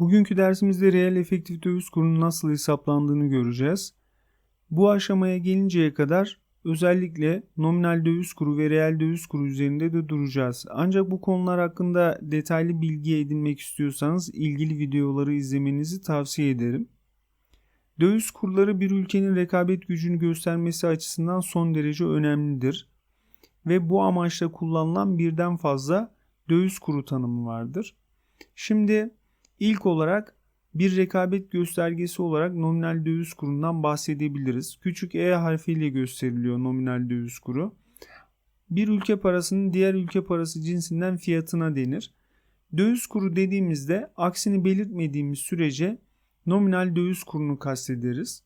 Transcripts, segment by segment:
Bugünkü dersimizde reel efektif döviz kurunun nasıl hesaplandığını göreceğiz. Bu aşamaya gelinceye kadar özellikle nominal döviz kuru ve reel döviz kuru üzerinde de duracağız. Ancak bu konular hakkında detaylı bilgi edinmek istiyorsanız ilgili videoları izlemenizi tavsiye ederim. Döviz kurları bir ülkenin rekabet gücünü göstermesi açısından son derece önemlidir ve bu amaçla kullanılan birden fazla döviz kuru tanımı vardır. Şimdi ilk olarak bir rekabet göstergesi olarak nominal döviz kurundan bahsedebiliriz. Küçük e harfiyle gösteriliyor nominal döviz kuru. Bir ülke parasının diğer ülke parası cinsinden fiyatına denir. Döviz kuru dediğimizde aksini belirtmediğimiz sürece nominal döviz kurunu kastederiz.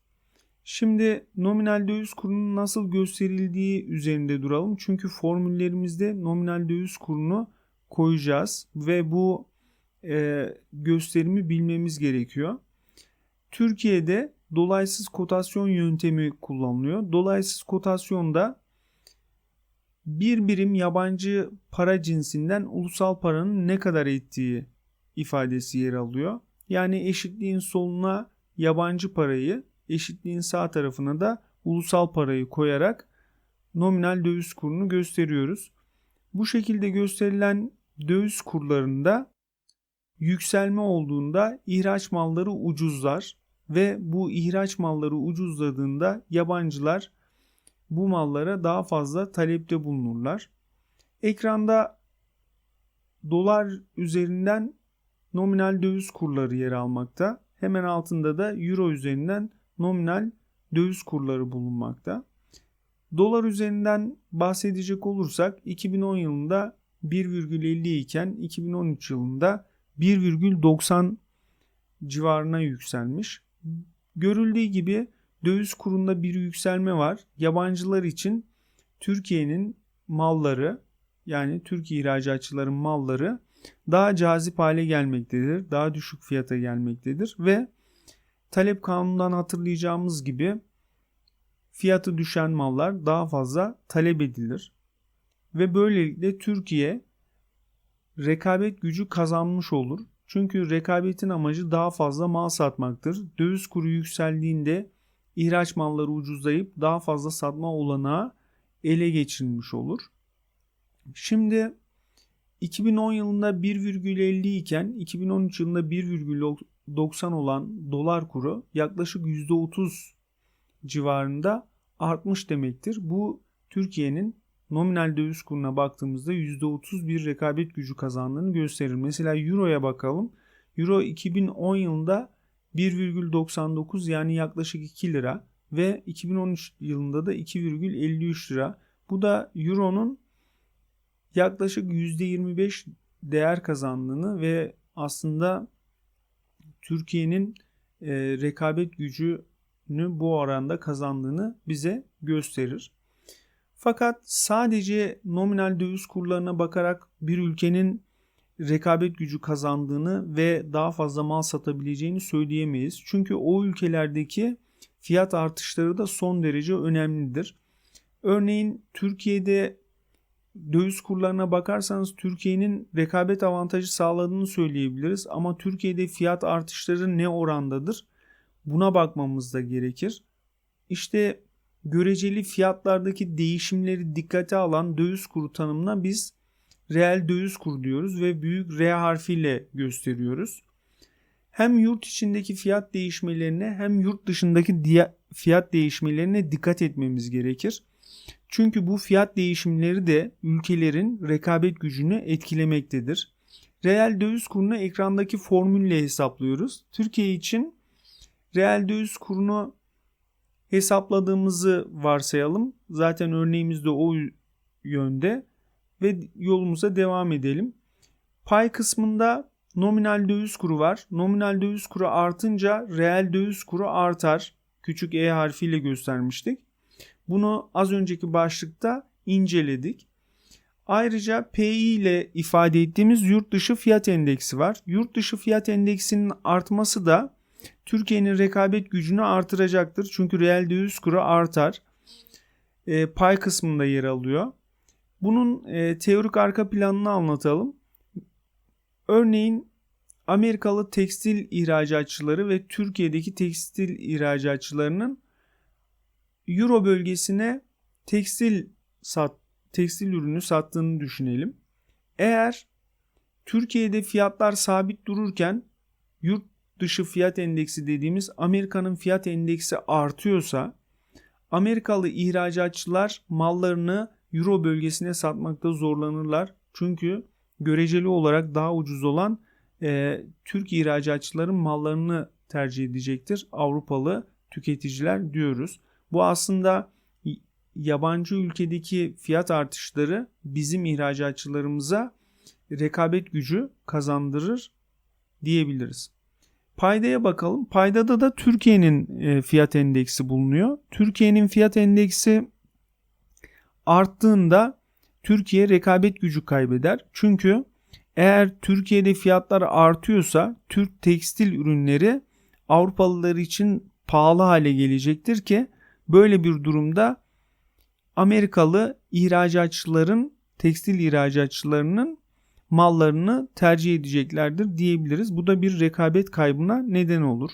Şimdi nominal döviz kurunun nasıl gösterildiği üzerinde duralım. Çünkü formüllerimizde nominal döviz kurunu koyacağız ve bu e, gösterimi bilmemiz gerekiyor. Türkiye'de dolaysız kotasyon yöntemi kullanılıyor. Dolaysız kotasyonda bir birim yabancı para cinsinden ulusal paranın ne kadar ettiği ifadesi yer alıyor. Yani eşitliğin soluna yabancı parayı, eşitliğin sağ tarafına da ulusal parayı koyarak nominal döviz kurunu gösteriyoruz. Bu şekilde gösterilen döviz kurlarında yükselme olduğunda ihraç malları ucuzlar ve bu ihraç malları ucuzladığında yabancılar bu mallara daha fazla talepte bulunurlar. Ekranda dolar üzerinden nominal döviz kurları yer almakta. Hemen altında da euro üzerinden nominal döviz kurları bulunmakta. Dolar üzerinden bahsedecek olursak 2010 yılında 1,50 iken 2013 yılında 1,90 civarına yükselmiş. Görüldüğü gibi döviz kurunda bir yükselme var. Yabancılar için Türkiye'nin malları yani Türkiye ihracatçıların malları daha cazip hale gelmektedir. Daha düşük fiyata gelmektedir ve talep kanunundan hatırlayacağımız gibi fiyatı düşen mallar daha fazla talep edilir. Ve böylelikle Türkiye rekabet gücü kazanmış olur. Çünkü rekabetin amacı daha fazla mal satmaktır. Döviz kuru yükseldiğinde ihraç malları ucuzlayıp daha fazla satma olanağı ele geçirilmiş olur. Şimdi 2010 yılında 1,50 iken 2013 yılında 1,90 olan dolar kuru yaklaşık %30 civarında artmış demektir. Bu Türkiye'nin nominal döviz kuruna baktığımızda %30 bir rekabet gücü kazandığını gösterir. Mesela Euro'ya bakalım. Euro 2010 yılında 1,99 yani yaklaşık 2 lira ve 2013 yılında da 2,53 lira. Bu da Euro'nun yaklaşık %25 değer kazandığını ve aslında Türkiye'nin e, rekabet gücünü bu oranda kazandığını bize gösterir. Fakat sadece nominal döviz kurlarına bakarak bir ülkenin rekabet gücü kazandığını ve daha fazla mal satabileceğini söyleyemeyiz. Çünkü o ülkelerdeki fiyat artışları da son derece önemlidir. Örneğin Türkiye'de döviz kurlarına bakarsanız Türkiye'nin rekabet avantajı sağladığını söyleyebiliriz ama Türkiye'de fiyat artışları ne orandadır? Buna bakmamız da gerekir. İşte göreceli fiyatlardaki değişimleri dikkate alan döviz kuru tanımına biz reel döviz kuru diyoruz ve büyük R harfiyle gösteriyoruz. Hem yurt içindeki fiyat değişmelerine hem yurt dışındaki fiyat değişmelerine dikkat etmemiz gerekir. Çünkü bu fiyat değişimleri de ülkelerin rekabet gücünü etkilemektedir. Reel döviz kurunu ekrandaki formülle hesaplıyoruz. Türkiye için reel döviz kurunu hesapladığımızı varsayalım. Zaten örneğimiz de o yönde ve yolumuza devam edelim. Pay kısmında nominal döviz kuru var. Nominal döviz kuru artınca reel döviz kuru artar. Küçük e harfiyle göstermiştik. Bunu az önceki başlıkta inceledik. Ayrıca PI ile ifade ettiğimiz yurt dışı fiyat endeksi var. Yurt dışı fiyat endeksinin artması da Türkiye'nin rekabet gücünü artıracaktır. Çünkü reel döviz kuru artar. E, pay kısmında yer alıyor. Bunun e, teorik arka planını anlatalım. Örneğin Amerikalı tekstil ihracatçıları ve Türkiye'deki tekstil ihracatçılarının Euro bölgesine tekstil sat tekstil ürünü sattığını düşünelim. Eğer Türkiye'de fiyatlar sabit dururken yurt dışı fiyat endeksi dediğimiz Amerika'nın fiyat endeksi artıyorsa Amerikalı ihracatçılar mallarını Euro bölgesine satmakta zorlanırlar. Çünkü göreceli olarak daha ucuz olan e, Türk ihracatçıların mallarını tercih edecektir. Avrupalı tüketiciler diyoruz. Bu aslında yabancı ülkedeki fiyat artışları bizim ihracatçılarımıza rekabet gücü kazandırır diyebiliriz. Paydaya bakalım. Paydada da Türkiye'nin e, fiyat endeksi bulunuyor. Türkiye'nin fiyat endeksi arttığında Türkiye rekabet gücü kaybeder. Çünkü eğer Türkiye'de fiyatlar artıyorsa Türk tekstil ürünleri Avrupalılar için pahalı hale gelecektir ki böyle bir durumda Amerikalı ihracatçıların tekstil ihracatçılarının mallarını tercih edeceklerdir diyebiliriz. Bu da bir rekabet kaybına neden olur.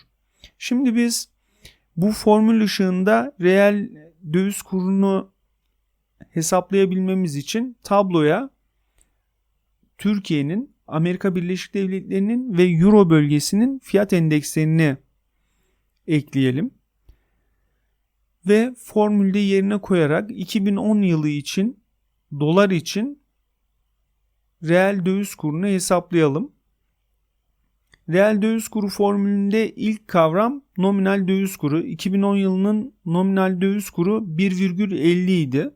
Şimdi biz bu formül ışığında reel döviz kurunu hesaplayabilmemiz için tabloya Türkiye'nin, Amerika Birleşik Devletleri'nin ve Euro bölgesinin fiyat endekslerini ekleyelim. Ve formülde yerine koyarak 2010 yılı için dolar için reel döviz kurunu hesaplayalım. Reel döviz kuru formülünde ilk kavram nominal döviz kuru. 2010 yılının nominal döviz kuru 1,50 idi.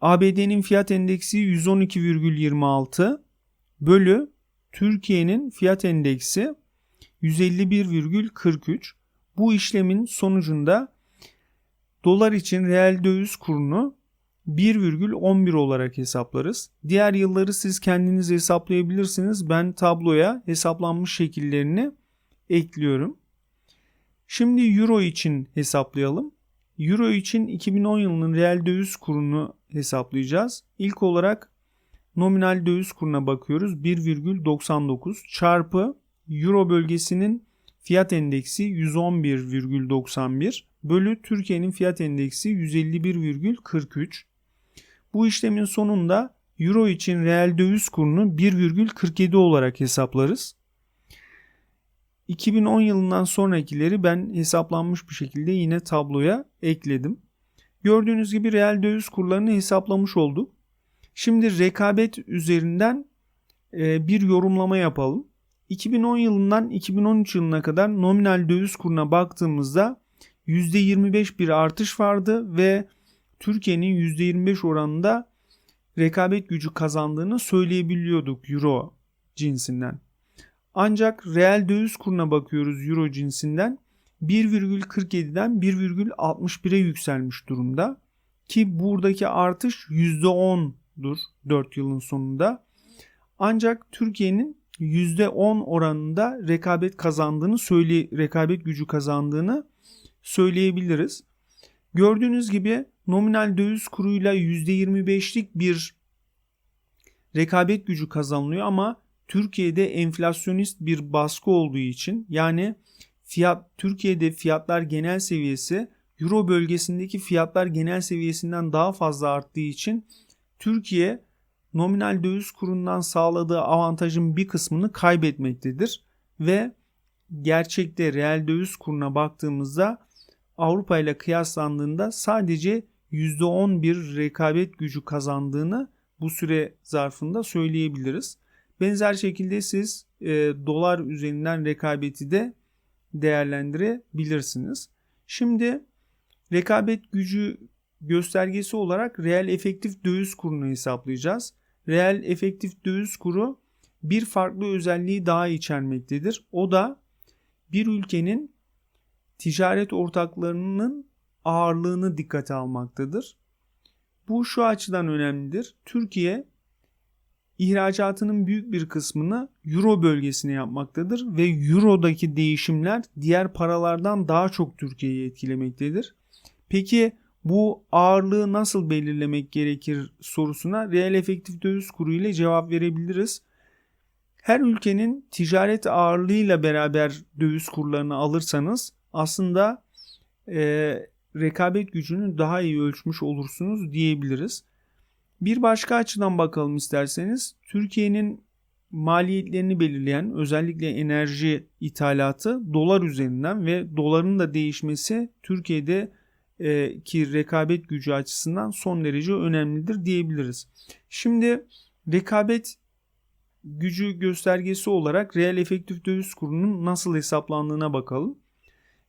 ABD'nin fiyat endeksi 112,26 bölü Türkiye'nin fiyat endeksi 151,43. Bu işlemin sonucunda dolar için reel döviz kurunu 1,11 olarak hesaplarız. Diğer yılları siz kendiniz hesaplayabilirsiniz. Ben tabloya hesaplanmış şekillerini ekliyorum. Şimdi euro için hesaplayalım. Euro için 2010 yılının reel döviz kurunu hesaplayacağız. İlk olarak nominal döviz kuruna bakıyoruz. 1,99 çarpı Euro bölgesinin fiyat endeksi 111,91 bölü Türkiye'nin fiyat endeksi 151,43. Bu işlemin sonunda Euro için reel döviz kurunu 1,47 olarak hesaplarız. 2010 yılından sonrakileri ben hesaplanmış bir şekilde yine tabloya ekledim. Gördüğünüz gibi reel döviz kurlarını hesaplamış olduk. Şimdi rekabet üzerinden e, bir yorumlama yapalım. 2010 yılından 2013 yılına kadar nominal döviz kuruna baktığımızda %25 bir artış vardı ve Türkiye'nin %25 oranında rekabet gücü kazandığını söyleyebiliyorduk euro cinsinden. Ancak reel döviz kuruna bakıyoruz euro cinsinden 1,47'den 1,61'e yükselmiş durumda. Ki buradaki artış %10'dur 4 yılın sonunda. Ancak Türkiye'nin %10 oranında rekabet kazandığını söyle rekabet gücü kazandığını söyleyebiliriz. Gördüğünüz gibi nominal döviz kuruyla %25'lik bir rekabet gücü kazanılıyor ama Türkiye'de enflasyonist bir baskı olduğu için yani fiyat Türkiye'de fiyatlar genel seviyesi Euro bölgesindeki fiyatlar genel seviyesinden daha fazla arttığı için Türkiye nominal döviz kurundan sağladığı avantajın bir kısmını kaybetmektedir. Ve gerçekte reel döviz kuruna baktığımızda Avrupa ile kıyaslandığında sadece %10 bir rekabet gücü kazandığını bu süre zarfında söyleyebiliriz. Benzer şekilde siz e, dolar üzerinden rekabeti de değerlendirebilirsiniz. Şimdi rekabet gücü göstergesi olarak reel efektif döviz kurunu hesaplayacağız. Reel efektif döviz kuru bir farklı özelliği daha içermektedir. O da bir ülkenin ticaret ortaklarının ağırlığını dikkate almaktadır. Bu şu açıdan önemlidir. Türkiye ihracatının büyük bir kısmını Euro bölgesine yapmaktadır ve Euro'daki değişimler diğer paralardan daha çok Türkiye'yi etkilemektedir. Peki bu ağırlığı nasıl belirlemek gerekir sorusuna reel efektif döviz kuru ile cevap verebiliriz. Her ülkenin ticaret ağırlığıyla beraber döviz kurlarını alırsanız aslında e, rekabet gücünü daha iyi ölçmüş olursunuz diyebiliriz. Bir başka açıdan bakalım isterseniz. Türkiye'nin maliyetlerini belirleyen özellikle enerji ithalatı dolar üzerinden ve doların da değişmesi Türkiye'de e, ki rekabet gücü açısından son derece önemlidir diyebiliriz. Şimdi rekabet gücü göstergesi olarak reel efektif döviz kurunun nasıl hesaplandığına bakalım.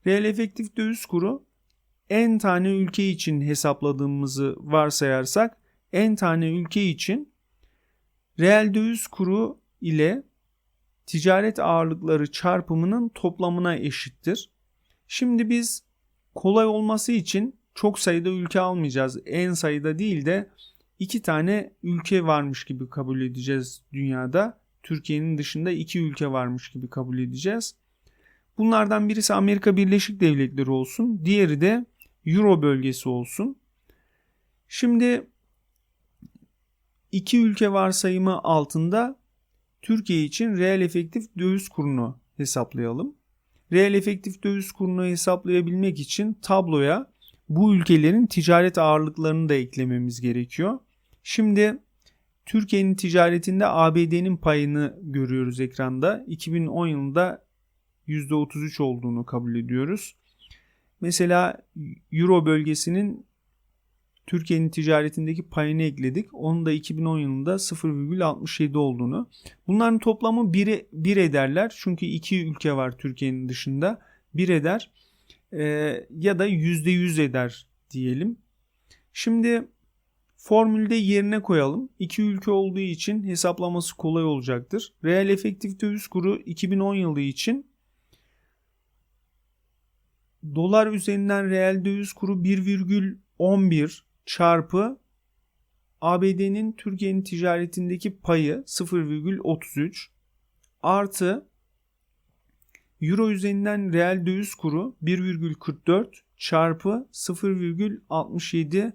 Reel efektif döviz kuru en tane ülke için hesapladığımızı varsayarsak en tane ülke için reel döviz kuru ile ticaret ağırlıkları çarpımının toplamına eşittir. Şimdi biz kolay olması için çok sayıda ülke almayacağız. En sayıda değil de iki tane ülke varmış gibi kabul edeceğiz dünyada. Türkiye'nin dışında iki ülke varmış gibi kabul edeceğiz. Bunlardan birisi Amerika Birleşik Devletleri olsun. Diğeri de Euro bölgesi olsun. Şimdi iki ülke varsayımı altında Türkiye için reel efektif döviz kurunu hesaplayalım. Reel efektif döviz kurunu hesaplayabilmek için tabloya bu ülkelerin ticaret ağırlıklarını da eklememiz gerekiyor. Şimdi Türkiye'nin ticaretinde ABD'nin payını görüyoruz ekranda. 2010 yılında %33 olduğunu kabul ediyoruz. Mesela Euro bölgesinin Türkiye'nin ticaretindeki payını ekledik. Onun da 2010 yılında 0,67 olduğunu. Bunların toplamı 1, 1 ederler. Çünkü iki ülke var Türkiye'nin dışında. 1 eder e, ya da %100 eder diyelim. Şimdi formülde yerine koyalım. İki ülke olduğu için hesaplaması kolay olacaktır. Reel efektif döviz kuru 2010 yılı için dolar üzerinden reel döviz kuru 1,11 çarpı ABD'nin Türkiye'nin ticaretindeki payı 0,33 artı Euro üzerinden reel döviz kuru 1,44 çarpı 0,67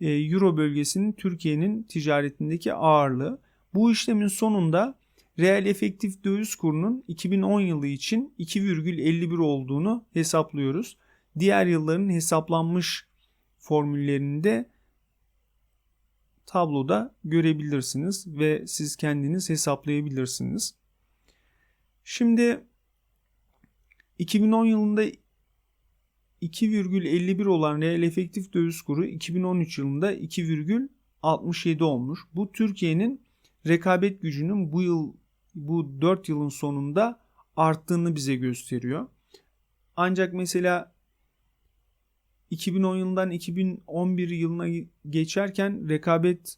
e, Euro bölgesinin Türkiye'nin ticaretindeki ağırlığı. Bu işlemin sonunda reel efektif döviz kurunun 2010 yılı için 2,51 olduğunu hesaplıyoruz. Diğer yılların hesaplanmış formüllerini de tabloda görebilirsiniz ve siz kendiniz hesaplayabilirsiniz. Şimdi 2010 yılında 2,51 olan reel efektif döviz kuru 2013 yılında 2,67 olmuş. Bu Türkiye'nin rekabet gücünün bu yıl bu 4 yılın sonunda arttığını bize gösteriyor. Ancak mesela 2010 yılından 2011 yılına geçerken rekabet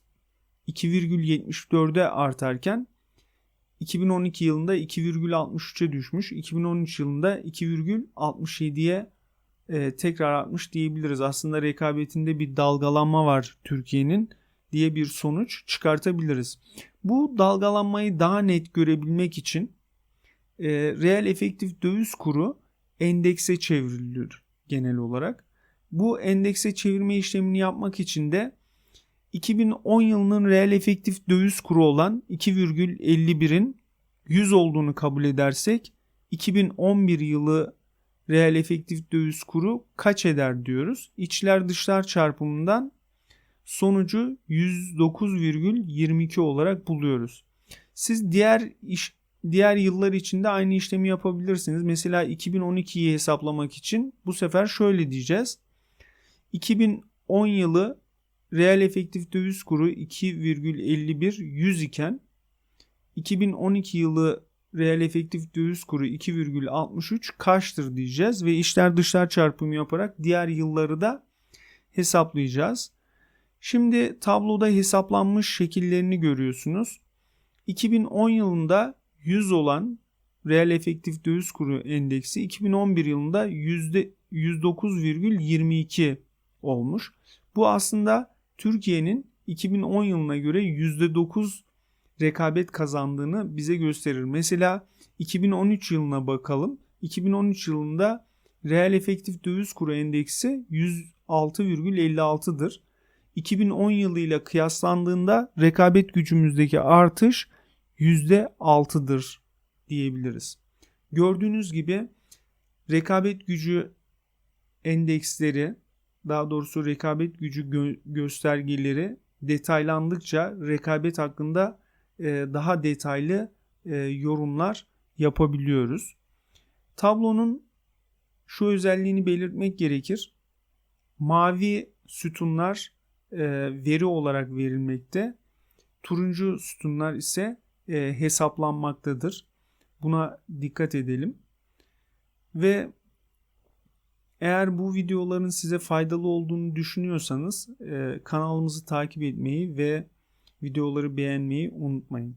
2,74'e artarken 2012 yılında 2,63'e düşmüş. 2013 yılında 2,67'ye e, tekrar artmış diyebiliriz. Aslında rekabetinde bir dalgalanma var Türkiye'nin diye bir sonuç çıkartabiliriz. Bu dalgalanmayı daha net görebilmek için e, reel efektif döviz kuru endekse çevrilir genel olarak. Bu endekse çevirme işlemini yapmak için de 2010 yılının reel efektif döviz kuru olan 2,51'in 100 olduğunu kabul edersek 2011 yılı reel efektif döviz kuru kaç eder diyoruz. İçler dışlar çarpımından sonucu 109,22 olarak buluyoruz. Siz diğer iş, diğer yıllar içinde aynı işlemi yapabilirsiniz. Mesela 2012'yi hesaplamak için bu sefer şöyle diyeceğiz. 2010 yılı reel efektif döviz kuru 2,51 100 iken 2012 yılı reel efektif döviz kuru 2,63 kaçtır diyeceğiz ve içler dışlar çarpımı yaparak diğer yılları da hesaplayacağız. Şimdi tabloda hesaplanmış şekillerini görüyorsunuz. 2010 yılında 100 olan reel efektif döviz kuru endeksi 2011 yılında %109,22 olmuş. Bu aslında Türkiye'nin 2010 yılına göre %9 rekabet kazandığını bize gösterir. Mesela 2013 yılına bakalım. 2013 yılında reel efektif döviz kuru endeksi 106,56'dır. 2010 yılıyla kıyaslandığında rekabet gücümüzdeki artış %6'dır diyebiliriz. Gördüğünüz gibi rekabet gücü endeksleri daha doğrusu rekabet gücü gö- göstergeleri detaylandıkça rekabet hakkında e, daha detaylı e, yorumlar yapabiliyoruz. Tablonun şu özelliğini belirtmek gerekir. Mavi sütunlar veri olarak verilmekte. Turuncu sütunlar ise e, hesaplanmaktadır. Buna dikkat edelim. Ve eğer bu videoların size faydalı olduğunu düşünüyorsanız e, kanalımızı takip etmeyi ve videoları beğenmeyi unutmayın.